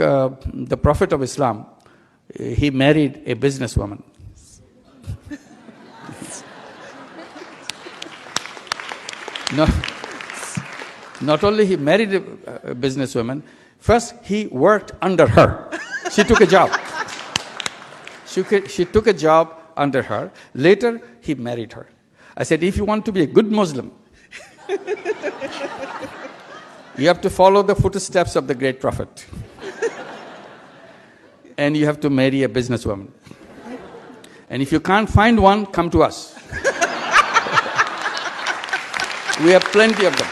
uh, the Prophet of Islam, uh, he married a businesswoman. no, not only he married a, a businesswoman, first he worked under her. She took a job. She, she took a job under her. Later, he married her. I said, if you want to be a good Muslim, you have to follow the footsteps of the great prophet. And you have to marry a businesswoman. And if you can't find one, come to us. we have plenty of them.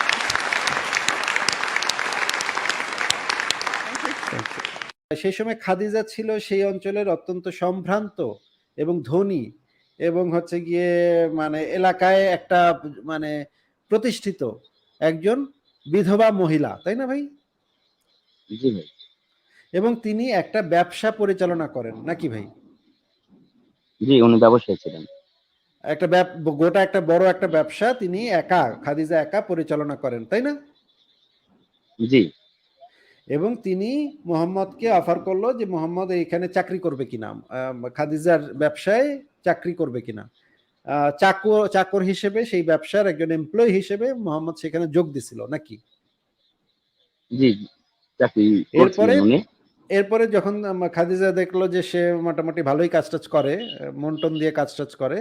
সেই সময় খাদিজা ছিল সেই অঞ্চলের অত্যন্ত সম্ভ্রান্ত এবং ধনী এবং হচ্ছে গিয়ে মানে এলাকায় একটা মানে প্রতিষ্ঠিত একজন বিধবা মহিলা তাই না ভাই জি ভাই এবং তিনি একটা ব্যবসা পরিচালনা করেন। নাকি ভাই? জি উনি ব্যবসায়ী ছিলেন। একটা গোটা একটা বড় একটা ব্যবসা তিনি একা খাদিজা একা পরিচালনা করেন তাই না? জি। এবং তিনি মোহাম্মদকে অফার করল যে মোহাম্মদ এইখানে চাকরি করবে কিনা? খাদিজার ব্যবসায় চাকরি করবে কিনা? চাকর চাকর হিসেবে সেই ব্যবসার একজন এমপ্লয়ি হিসেবে মোহাম্মদ সেখানে যোগ দিছিল নাকি? জি চাকরি এরপরে এরপরে যখন খাদিজা দেখল যে সে মোটামুটি ভালোই কাজ টাজ করে মন টন দিয়ে কাজ টাজ করে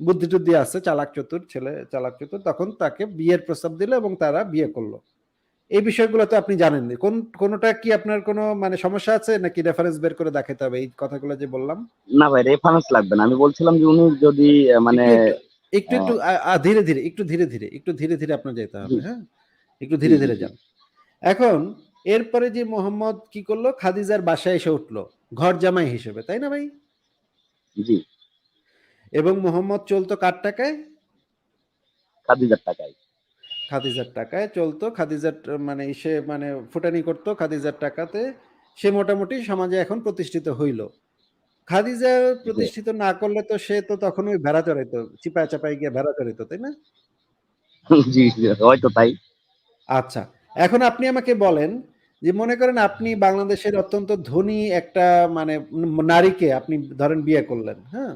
বুদ্ধি টুদ্ধি আছে চালাক চতুর ছেলে চালাক চতুর তখন তাকে বিয়ের প্রস্তাব দিল এবং তারা বিয়ে করল। এই বিষয়গুলো তো আপনি জানেন কোন কোনটা কি আপনার কোনো মানে সমস্যা আছে? নাকি রেফারেন্স বের করে দেখাতে হবে? এই কথাগুলো যে বললাম। না ভাই রেফারেন্স লাগবে না। আমি বলছিলাম যে উনি যদি মানে একটু একটু ধীরে ধীরে একটু ধীরে ধীরে একটু ধীরে ধীরে আপনার যেতে হবে হ্যাঁ? একটু ধীরে ধীরে যান। এখন এরপরে যে মোহাম্মদ কি করল? খাদিজার বাসায় এসে উঠল ঘর জামাই হিসেবে তাই না ভাই? জি। এবং মোহাম্মদ চলতো কার টাকায়? খাদিজার টাকায়। খাদিজার টাকায় চলতো খাদিজার মানে সে মানে ফুটানি করতো খাদিজার টাকাতে। সে মোটামুটি সমাজে এখন প্রতিষ্ঠিত হইল। খাদিজা প্রতিষ্ঠিত না করলে তো সে তো তখন ওই ভেড়া চড়াইতো চিপায় চাপায় গিয়ে ভেড়া চড়াইতো তাই না? জি হয়তো তাই। আচ্ছা এখন আপনি আমাকে বলেন যে মনে করেন আপনি বাংলাদেশের অত্যন্ত ধনী একটা মানে নারীকে আপনি ধরেন বিয়ে করলেন হ্যাঁ?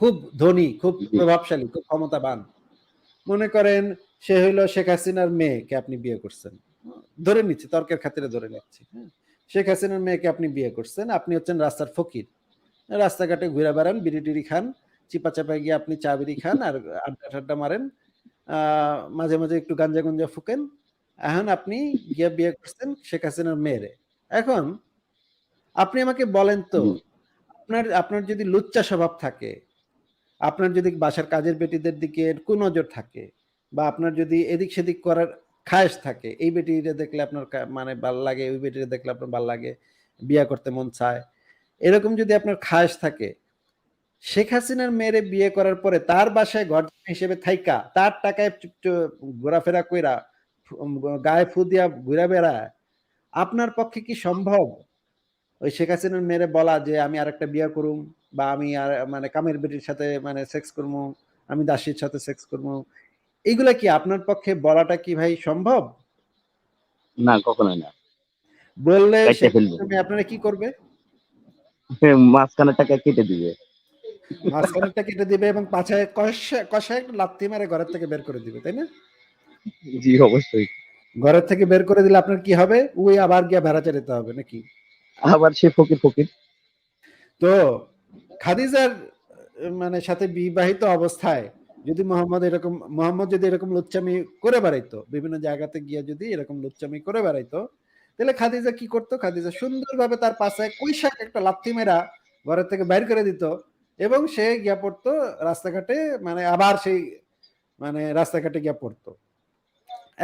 খুব ধনী খুব প্রভাবশালী খুব ক্ষমতাবান। মনে করেন সে হইল শেখ হাসিনার মেয়েকে আপনি বিয়ে করছেন। ধরে নিচ্ছি তর্কের খাতিরে ধরে নিচ্ছি হ্যাঁ? শেখ হাসিনার মেয়েকে আপনি বিয়ে করছেন আপনি হচ্ছেন রাস্তার ফকির। রাস্তাঘাটে ঘুরে বেড়ান বিড়ি টিড়ি খান চিপা চাপায় গিয়ে আপনি চা বিড়ি খান আর আড্ডা ঠাড্ডা মারেন আহ, মাঝে মাঝে একটু গাঞ্জা গঞ্জা ফুকেন এখন আপনি গিয়ে বিয়ে করছেন শেখ হাসিনার মেয়েরে। এখন আপনি আমাকে বলেন তো আপনার আপনার যদি লুচ্চা স্বভাব থাকে আপনার যদি বাসার কাজের বেটিদের দিকে কুনজর থাকে বা আপনার যদি এদিক সেদিক করার খায়েশ থাকে এই বেটিটা দেখলে আপনার মানে ভালো লাগে ওই বেটিটা দেখলে আপনার ভালো লাগে বিয়ে করতে মন চায় এরকম যদি আপনার খায়েশ থাকে শেখ হাসিনার মেয়েরে বিয়ে করার পরে তার বাসায় ঘর হিসেবে থাইকা তার টাকায় ঘোরাফেরা কইরা গায়ে ফু দিয়া ঘুরা বেড়ায় আপনার পক্ষে কি সম্ভব? ওই শেখ হাসিনার মেয়েরে বলা যে আমি আরেকটা বিয়ে করুম বা আমি আর মানে কামের বেটির সাথে মানে সেক্স করব আমি দাসীর সাথে সেক্স করব এইগুলা কি আপনার পক্ষে বলাটা কি ভাই সম্ভব? না কখনোই না। বললে আপনারা কি করবে? মাঝখানে টাকা কেটে দিবে। মাঝখানেরটা কেটে দিবে এবং পাছায় কষায় একটু লাত্তি মারে ঘরের থেকে বের করে দিবে তাই না? জি অবশ্যই। ঘরের থেকে বের করে দিলে আপনার কি হবে? ওই আবার গিয়া ভেড়া চারিতে হবে নাকি? আবার সে ফকির ফকির। তো খাদিজার মানে সাথে বিবাহিত অবস্থায় যদি মোহাম্মদ এরকম মোহাম্মদ যদি এরকম লুচ্চামি করে বেড়াইতো বিভিন্ন জায়গাতে গিয়ে যদি এরকম লুচ্চামি করে বেড়াইতো তাহলে খাদিজা কি করতো? খাদিজা সুন্দরভাবে তার পাশে কৈশাক একটা লাথি মেরা ঘরের থেকে বাইর করে দিত এবং সে গিয়া পড়তো রাস্তাঘাটে মানে আবার সেই মানে রাস্তাঘাটে গিয়া পড়তো।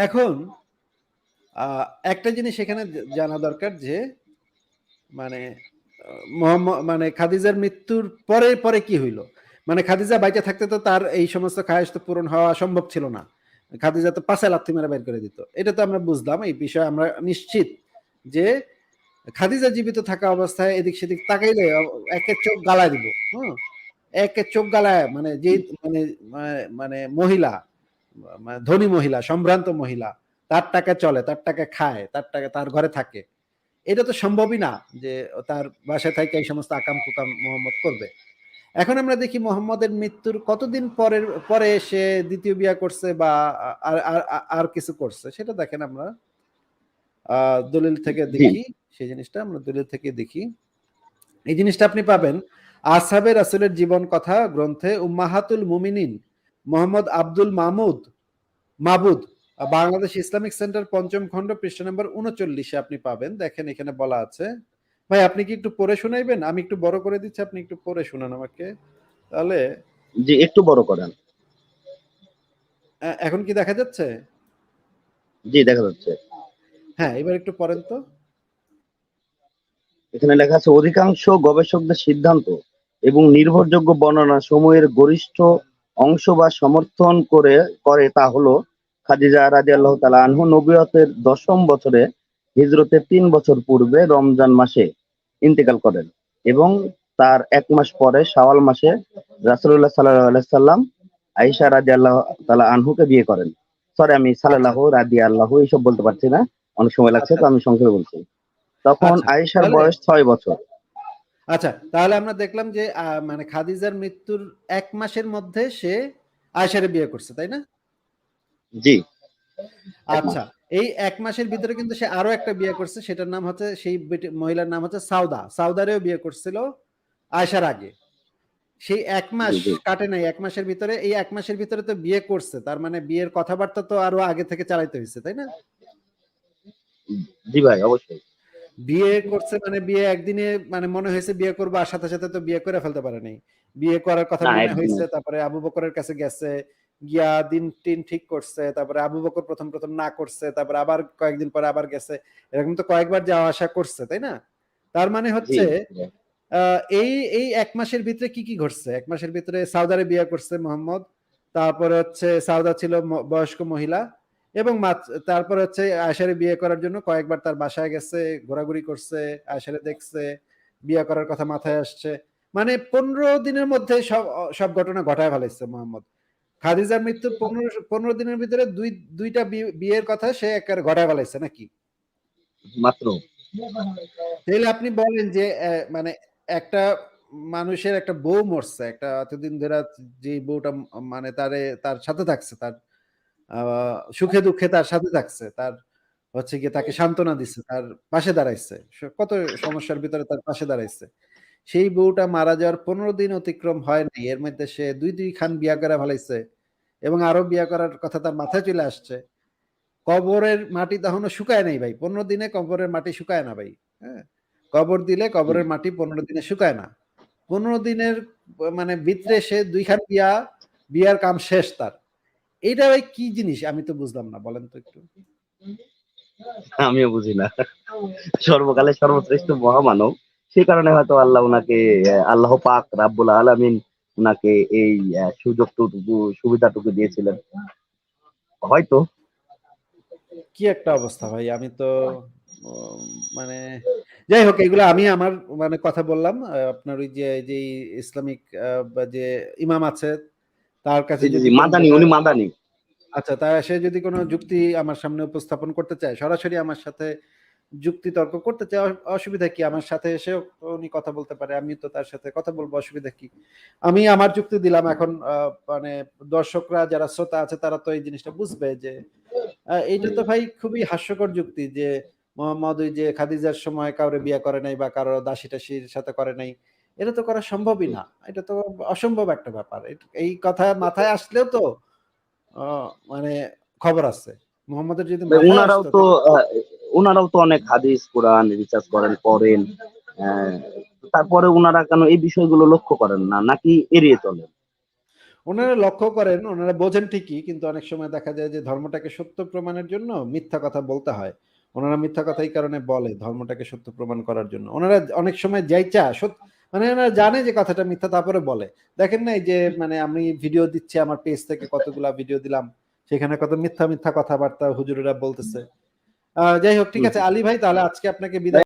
এখন একটা জিনিস এখানে জানা দরকার যে মানে মানে খাদিজার মৃত্যুর পরে পরে কি হইল? মানে খাদিজা বাইচে থাকতে তো তার এই সমস্ত খায়েশ তো পূরণ হওয়া সম্ভব ছিল না। খাদিজা তো পাশে লাথি মেরে বের করে দিত। এটা তো আমরা বুঝলাম, এই বিষয়ে আমরা নিশ্চিত যে, খাদিজা জীবিত থাকা অবস্থায় এদিক সেদিক তাকাইলে একের চোখ গালায় দিব। হ্যাঁ একের চোখ গালায় মানে যে মানে মানে- মহিলা ধনী মহিলা সম্ভ্রান্ত মহিলা তার টাকা চলে তার টাকা খায় তার টাকা তার ঘরে থাকে। এটা তো সম্ভবই না যে তার বাসায় থেকে এই সমস্ত আকাম কুকাম মোহাম্মদ করবে। এখন আমরা দেখি মোহাম্মদের মৃত্যুর কতদিন পরের পরে সে দ্বিতীয় বিয়া করছে বা আর কিছু করছে সেটা দেখেন আমরা। আহ, দলিল থেকে দেখি সেই জিনিসটা আমরা দলিল থেকে দেখি। এই জিনিসটা আপনি পাবেন। আসহাবে রাসুলের জীবন কথা গ্রন্থে উম্মাহাতুল মুমিনিন মোহাম্মদ আব্দুল মাহমুদ মাবুদ বাংলাদেশ ইসলামিক সেন্টার পঞ্চম খণ্ড পৃষ্ঠা নম্বর উনচল্লিশে আপনি পাবেন। দেখেন এখানে বলা আছে। ভাই আপনি কি একটু পড়ে শোনাইবেন? আমি একটু বড় করে দিচ্ছি আপনি একটু পড়ে শোনান আমাকে। তাহলে জি একটু বড় করেন। এখন কি দেখা যাচ্ছে? জি দেখা যাচ্ছে। হ্যাঁ এবার একটু পড়েন তো। এখানে লেখা আছে অধিকাংশ গবেষকদের সিদ্ধান্ত এবং নির্ভরযোগ্য বর্ণনা সময়ের গরিষ্ঠ অংশ বা সমর্থন করে করে তা হলো খাদিজা রাজি আল্লাহ তালা আনহু নবীয়তের দশম বছরে হিজরতের তিন বছর পূর্বে রমজান মাসে ইন্তেকাল করেন এবং তার এক মাস পরে শাওয়াল মাসে রাসুল্লাহ সাল্লাহ সাল্লাম আইসা রাজি আল্লাহ তালা আনহুকে বিয়ে করেন। সরি আমি সাল্লাহ রাজি আল্লাহ এইসব বলতে পারছি না অনেক সময় লাগছে তো আমি সংক্ষেপে বলছি। তখন আচ্ছা, আয়েশার বয়স ছয় বছর। আচ্ছা তাহলে আমরা দেখলাম যে মানে খাদিজার মৃত্যুর এক মাসের মধ্যে সে আয়সারে বিয়ে করছে তাই না? জি। আচ্ছা এই এক মাসের ভিতরে কিন্তু সে আরও একটা বিয়ে করছে সেটার নাম হচ্ছে সেই মহিলার নাম হচ্ছে সাউদা। সাউদারেও বিয়ে করছিল আয়সার আগে। সেই এক মাস। কাটে নাই এক মাসের ভিতরে এই এক মাসের ভিতরে তো বিয়ে করছে তার মানে বিয়ের কথাবার্তা তো আরও আগে থেকে চালাইতে হয়েছে তাই না? জি ভাই অবশ্যই। বিয়ে করছে মানে বিয়ে একদিনে মানে মনে হয়েছে বিয়ে করব আর সাথে সাথে তো বিয়ে করে ফেলতে পারে নাই। বিয়ে করার কথা মনে হয়েছে তারপরে আবু বকরের কাছে গেছে গিয়া দিন টিন ঠিক করছে তারপরে আবু বকর প্রথম প্রথম না করছে তারপরে আবার কয়েকদিন পরে আবার গেছে। এরকম তো কয়েকবার যাওয়া আসা করছে তাই না? তার মানে হচ্ছে আহ, এই এই এক মাসের ভিতরে কি কি ঘটছে? এক মাসের ভিতরে সাউদারে বিয়ে করছে মোহাম্মদ তারপরে হচ্ছে সাউদা ছিল বয়স্ক মহিলা এবং তারপরে হচ্ছে আয়সারে বিয়ে করার জন্য কয়েকবার তার বাসায় গেছে ঘোরাঘুরি করছে আয়সারে দেখছে বিয়ে করার কথা মাথায় আসছে। মানে পনেরো দিনের মধ্যে সব সব ঘটনা ঘটায় ফেলাইছে মোহাম্মদ। খাদিজার মৃত্যুর পনেরো পনেরো দিনের ভিতরে দুই দুইটা বিয়ের কথা সে একেবারে ঘটায় ফেলাইছে নাকি? মাত্র। তাহলে আপনি বলেন যে মানে একটা মানুষের একটা বউ মরছে একটা এতদিন ধরে যে বউটা মানে তারে তার সাথে থাকছে তার সুখে দুঃখে তার সাথে থাকছে তার হচ্ছে গিয়ে তাকে সান্ত্বনা দিচ্ছে তার পাশে দাঁড়াইছে। কত সমস্যার ভিতরে তার পাশে দাঁড়াইছে। সেই বউটা মারা যাওয়ার পনেরো দিন অতিক্রম হয় নাই এর মধ্যে সে দুই দুই খান বিয়া করে ফেলাইছে এবং আরও বিয়া করার কথা তার মাথায় চলে আসছে। কবরের মাটি তখনও শুকায় নাই ভাই পনেরো দিনে কবরের মাটি শুকায় না ভাই হ্যাঁ? কবর দিলে কবরের মাটি পনেরো দিনে শুকায় না। পনেরো দিনের মানে ভিতরে সে দুইখান বিয়া বিয়ার কাম শেষ তার। এইটা ভাই কি জিনিস? আমি তো বুঝলাম না বলেন তো একটু। আমিও বুঝি না। সর্বকালে সর্বশ্রেষ্ঠ মহামানব সেই কারণে হয়তো আল্লাহ আহ, আল্লাহ পাক রাব্বুল আলামিন উনাকে এই সুযোগটুকু সুবিধাটুকু দিয়েছিলেন। হয়তো। কি একটা অবস্থা ভাই আমি তো মানে যাই হোক এগুলো আমি আমার মানে কথা বললাম আপনার ওই যে যে ইসলামিক যে ইমাম আছে তার কাছে যদি মাদানি উনি মাদানি। আচ্ছা তা সে যদি কোনো যুক্তি আমার সামনে উপস্থাপন করতে চায় সরাসরি আমার সাথে যুক্তি তর্ক করতে চায় অসুবিধা কি? আমার সাথে এসেও উনি কথা বলতে পারে আমি তো তার সাথে কথা বলব অসুবিধা কি? আমি আমার যুক্তি দিলাম এখন আহ, মানে দর্শকরা যারা শ্রোতা আছে তারা তো এই জিনিসটা বুঝবে যে এইটা তো ভাই খুবই হাস্যকর যুক্তি যে মোহাম্মদ ওই যে খাদিজার সময় কাউরে বিয়ে করে নাই বা কারও দাসী টাসির সাথে করে নাই এটা তো করা সম্ভবই না। এটা তো অসম্ভব একটা ব্যাপার। এই কথা মাথায় আসলেও তো মানে খবর আছে। মোহাম্মদের যদি উনারাও আসতো তো আহ, উনারাও তো অনেক হাদিস কোরআন রিসার্চ করেন পড়েন তারপরে উনারা কেন এই বিষয়গুলো লক্ষ্য করেন না নাকি এড়িয়ে চলেন? ওনারা লক্ষ্য করেন ওনারা বোঝেন ঠিকই কিন্তু অনেক সময় দেখা যায় যে ধর্মটাকে সত্য প্রমাণের জন্য মিথ্যা কথা বলতে হয়। ওনারা মিথ্যা কথা এই কারণে বলে ধর্মটাকে সত্য প্রমাণ করার জন্য। ওনারা অনেক সময় যাইচা সত্য মানে জানে যে কথাটা মিথ্যা তারপরে বলে। দেখেন না এই যে মানে আমি ভিডিও দিচ্ছি আমার পেজ থেকে কতগুলা ভিডিও দিলাম সেখানে কত মিথ্যা মিথ্যা কথাবার্তা হুজুরেরা বলতেছে। আহ, যাই হোক ঠিক আছে আলী ভাই তাহলে আজকে আপনাকে বিদায়